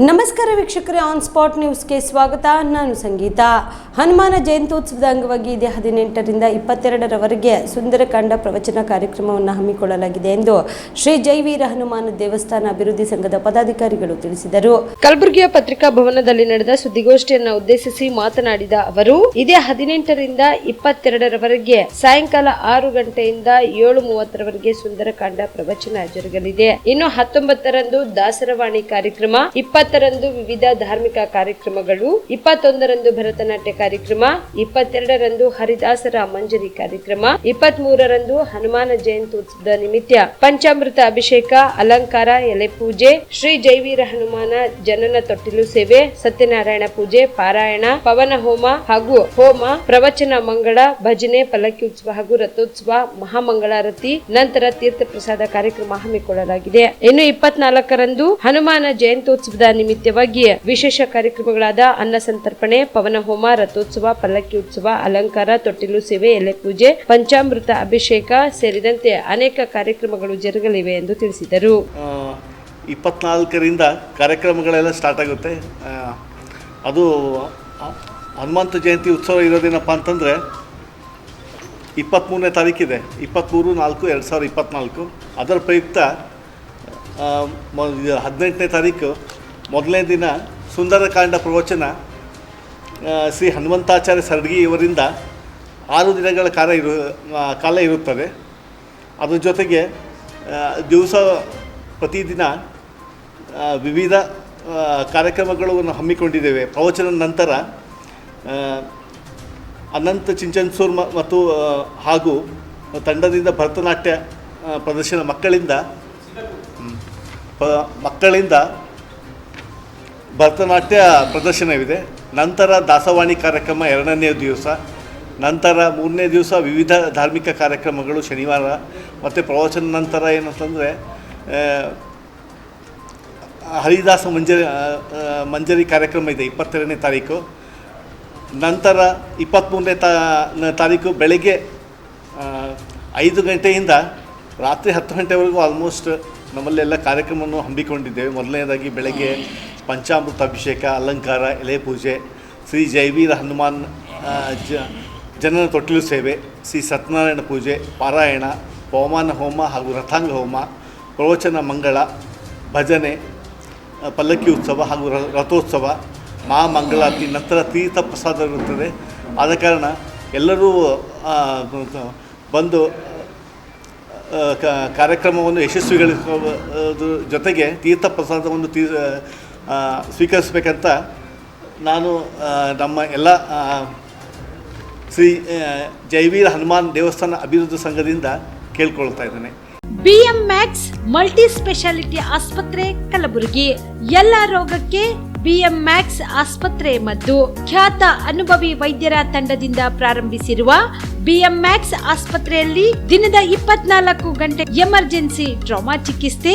ನಮಸ್ಕಾರ ವೀಕ್ಷಕರೇ on spot ನ್ಯೂಸ್ಗೆ ಸ್ವಾಗತ. ನಾನು ಸಂಗೀತ. ಹನುಮಾನ ಜಯಂತ್ಯೋತ್ಸವದ ಅಂಗವಾಗಿ ಇದೇ ಹದಿನೆಂಟರಿಂದ ಇಪ್ಪತ್ತೆರಡರವರೆಗೆ ಸುಂದರಕಾಂಡ ಪ್ರವಚನ ಕಾರ್ಯಕ್ರಮವನ್ನು ಹಮ್ಮಿಕೊಳ್ಳಲಾಗಿದೆ ಎಂದು ಶ್ರೀ ಜೈವೀರ ಹನುಮಾನ ದೇವಸ್ಥಾನ ಅಭಿವೃದ್ಧಿ ಸಂಘದ ಪದಾಧಿಕಾರಿಗಳು ತಿಳಿಸಿದರು. ಕಲಬುರಗಿಯ ಪತ್ರಿಕಾ ಭವನದಲ್ಲಿ ನಡೆದ ಸುದ್ದಿಗೋಷ್ಠಿಯನ್ನು ಉದ್ದೇಶಿಸಿ ಮಾತನಾಡಿದ ಅವರು, ಇದೇ ಹದಿನೆಂಟರಿಂದ ಇಪ್ಪತ್ತೆರಡರವರೆಗೆ ಸಾಯಂಕಾಲ ಆರು ಗಂಟೆಯಿಂದ ಏಳು ಮೂವತ್ತರವರೆಗೆ ಸುಂದರಕಾಂಡ ಪ್ರವಚನ ಜರುಗಲಿದೆ. ಇನ್ನು ಹತ್ತೊಂಬತ್ತರಂದು ದಾಸರವಾಣಿ ಕಾರ್ಯಕ್ರಮ ಇಪ್ಪತ್ತರಂದು ವಿವಿಧ ಧಾರ್ಮಿಕ ಕಾರ್ಯಕ್ರಮಗಳು, ಇಪ್ಪತ್ತೊಂದರಂದು ಭರತನಾಟ್ಯ ಕಾರ್ಯಕ್ರಮ, ಇಪ್ಪತ್ತೆರಡರಂದು ಹರಿದಾಸರ ಮಂಜರಿ ಕಾರ್ಯಕ್ರಮ ಇಪ್ಪತ್ತ್ ಮೂರರಂದು ಹನುಮಾನ ಜಯಂತ್ಯುತ್ಸವದ ನಿಮಿತ್ತ ಪಂಚಾಮೃತ ಅಭಿಷೇಕ, ಅಲಂಕಾರ, ಎಲೆ ಪೂಜೆ, ಶ್ರೀ ಜೈವೀರ ಹನುಮಾನ ಜನನ ತೊಟ್ಟಿಲು ಸೇವೆ, ಸತ್ಯನಾರಾಯಣ ಪೂಜೆ, ಪಾರಾಯಣ, ಪವನ ಹೋಮ ಹಾಗೂ ಹೋಮ, ಪ್ರವಚನ ಮಂಗಳ, ಭಜನೆ ಪಲ್ಲಕ್ಕಿ ಉತ್ಸವ ಹಾಗೂ ರಥೋತ್ಸವ, ಮಹಾಮಂಗಳಾರತಿ, ನಂತರ ತೀರ್ಥ ಪ್ರಸಾದ ಕಾರ್ಯಕ್ರಮ ಹಮ್ಮಿಕೊಳ್ಳಲಾಗಿದೆ. ಇನ್ನು ಇಪ್ಪತ್ನಾಲ್ಕರಂದು ಹನುಮಾನ ಜಯಂತ್ಯೋತ್ಸವದ ನಿಮಿತ್ತವಾಗಿ ವಿಶೇಷ ಕಾರ್ಯಕ್ರಮಗಳಾದ ಅನ್ನ ಸಂತರ್ಪಣೆ, ಪವನ ಹೋಮ, ರಥೋತ್ಸವ, ಪಲ್ಲಕ್ಕಿ ಉತ್ಸವ, ಅಲಂಕಾರ, ತೊಟ್ಟಿಲು ಸೇವೆ, ಎಲೆ ಪೂಜೆ, ಪಂಚಾಮೃತ ಅಭಿಷೇಕ ಸೇರಿದಂತೆ ಅನೇಕ ಕಾರ್ಯಕ್ರಮಗಳು ಜರುಗಲಿವೆ ಎಂದು ತಿಳಿಸಿದರು. ಇಪ್ಪತ್ನಾಲ್ಕರಿಂದ ಕಾರ್ಯಕ್ರಮಗಳೆಲ್ಲ ಸ್ಟಾರ್ಟ್ ಆಗುತ್ತೆ. ಅದು ಹನುಮಂತ ಜಯಂತಿ ಉತ್ಸವ ಇರೋದೇನಪ್ಪ ಅಂತಂದರೆ ಇಪ್ಪತ್ತ್ಮೂರನೇ ತಾರೀಕಿದೆ. ಇಪ್ಪತ್ತ್ಮೂರು ನಾಲ್ಕು, ಎರಡು ಸಾವಿರದ ಇಪ್ಪತ್ತ್ನಾಲ್ಕು ಅದರ ಪ್ರಯುಕ್ತ ಹದಿನೆಂಟನೇ ತಾರೀಕು ಮೊದಲನೇ ದಿನ ಸುಂದರಕಾಂಡ ಪ್ರವಚನ ಶ್ರೀ ಹನುಮಂತಾಚಾರ್ಯ ಸರ್ಗಿ ಇವರಿಂದ ಆರು ದಿನಗಳ ಕಾಲ ಇರು ಕಾಲ ಇರುತ್ತದೆ. ಅದ್ರ ಜೊತೆಗೆ ದಿವಸ ಪ್ರತಿದಿನ ವಿವಿಧ ಕಾರ್ಯಕ್ರಮಗಳನ್ನು ಹಮ್ಮಿಕೊಂಡಿದ್ದೇವೆ. ಪ್ರವಚನ ನಂತರ ಅನಂತ ಚಿಂಚನ್ಸೂರ್ ಮತ್ತು ಹಾಗೂ ತಂಡದಿಂದ ಭರತನಾಟ್ಯ ಪ್ರದರ್ಶನ ಮಕ್ಕಳಿಂದ ಮಕ್ಕಳಿಂದ ಭರತನಾಟ್ಯ ಪ್ರದರ್ಶನವಿದೆ. ನಂತರ ದಾಸವಾಣಿ ಕಾರ್ಯಕ್ರಮ ಎರಡನೇ ದಿವಸ. ನಂತರ ಮೂರನೇ ದಿವಸ ವಿವಿಧ ಧಾರ್ಮಿಕ ಕಾರ್ಯಕ್ರಮಗಳು ಶನಿವಾರ ಮತ್ತು ಪ್ರವಚನ ನಂತರ ಏನಂತಂದರೆ ಹರಿದಾಸ ಮಂಜರಿ ಮಂಜರಿ ಕಾರ್ಯಕ್ರಮ ಇದೆ ಇಪ್ಪತ್ತೆರಡನೇ ತಾರೀಕು. ನಂತರ ಇಪ್ಪತ್ತ್ಮೂರನೇ ತಾ ತಾರೀಕು ಬೆಳಗ್ಗೆ ಐದು ಗಂಟೆಯಿಂದ ರಾತ್ರಿ ಹತ್ತು ಗಂಟೆವರೆಗೂ ಆಲ್ಮೋಸ್ಟ್ ನಮ್ಮಲ್ಲೆಲ್ಲ ಕಾರ್ಯಕ್ರಮವನ್ನು ಹಮ್ಮಿಕೊಂಡಿದ್ದೇವೆ. ಮೊದಲನೇದಾಗಿ ಬೆಳಗ್ಗೆ ಪಂಚಾಮೃತ ಅಭಿಷೇಕ ಅಲಂಕಾರ ಎಲೆ ಪೂಜೆ ಶ್ರೀ ಜೈವೀರ ಹನುಮಾನ್ ಜ ಜನನ ತೊಟ್ಟಿಲು ಸೇವೆ ಶ್ರೀ ಸತ್ಯನಾರಾಯಣ ಪೂಜೆ ಪಾರಾಯಣ ಪವಮಾನ ಹೋಮ ಹಾಗೂ ರಥಾಂಗ ಹೋಮ ಪ್ರವಚನ ಮಂಗಳ ಭಜನೆ ಪಲ್ಲಕ್ಕಿ ಉತ್ಸವ ಹಾಗೂ ರಥೋತ್ಸವ ರಥೋತ್ಸವ ಮಹಾಮಂಗಳಾರತಿ ನಂತರ ತೀರ್ಥ ಪ್ರಸಾದ ಇರುತ್ತದೆ. ಆದ ಕಾರಣ ಎಲ್ಲರೂ ಬಂದು ಕಾರ್ಯಕ್ರಮವನ್ನು ಯಶಸ್ವಿಗೊಳಿಸುವ ಜೊತೆಗೆ ತೀರ್ಥ ಪ್ರಸಾದವನ್ನು ತೀ ಆ, ಸ್ವೀಕರಿಸಬೇಕಂತ ನಾನು ನಮ್ಮ ಎಲ್ಲ ಶ್ರೀ ಜೈವೀರ ಹನುಮಾನ್ ದೇವಸ್ಥಾನ ಅಭಿವೃದ್ಧಿ ಸಂಘದಿಂದ ಕೇಳ್ಕೊಳ್ತಾ ಇದ್ದೇನೆ. ಬಿಎಂ ಮ್ಯಾಕ್ಸ್ ಮಲ್ಟಿ ಸ್ಪೆಷಾಲಿಟಿ ಆಸ್ಪತ್ರೆ, ಕಲಬುರಗಿ. ಎಲ್ಲ ರೋಗಕ್ಕೆ ಬಿಎಂ ಮ್ಯಾಕ್ಸ್ ಆಸ್ಪತ್ರೆ ಮತ್ತು ಖ್ಯಾತ ಅನುಭವಿ ವೈದ್ಯರ ತಂಡದಿಂದ ಪ್ರಾರಂಭಿಸಿರುವ ಬಿಎಂ ಮ್ಯಾಕ್ಸ್ ಆಸ್ಪತ್ರೆಯಲ್ಲಿ ದಿನದ ಇಪ್ಪತ್ನಾಲ್ಕು ಗಂಟೆ ಎಮರ್ಜೆನ್ಸಿ ಟ್ರಾಮಾ ಚಿಕಿತ್ಸೆ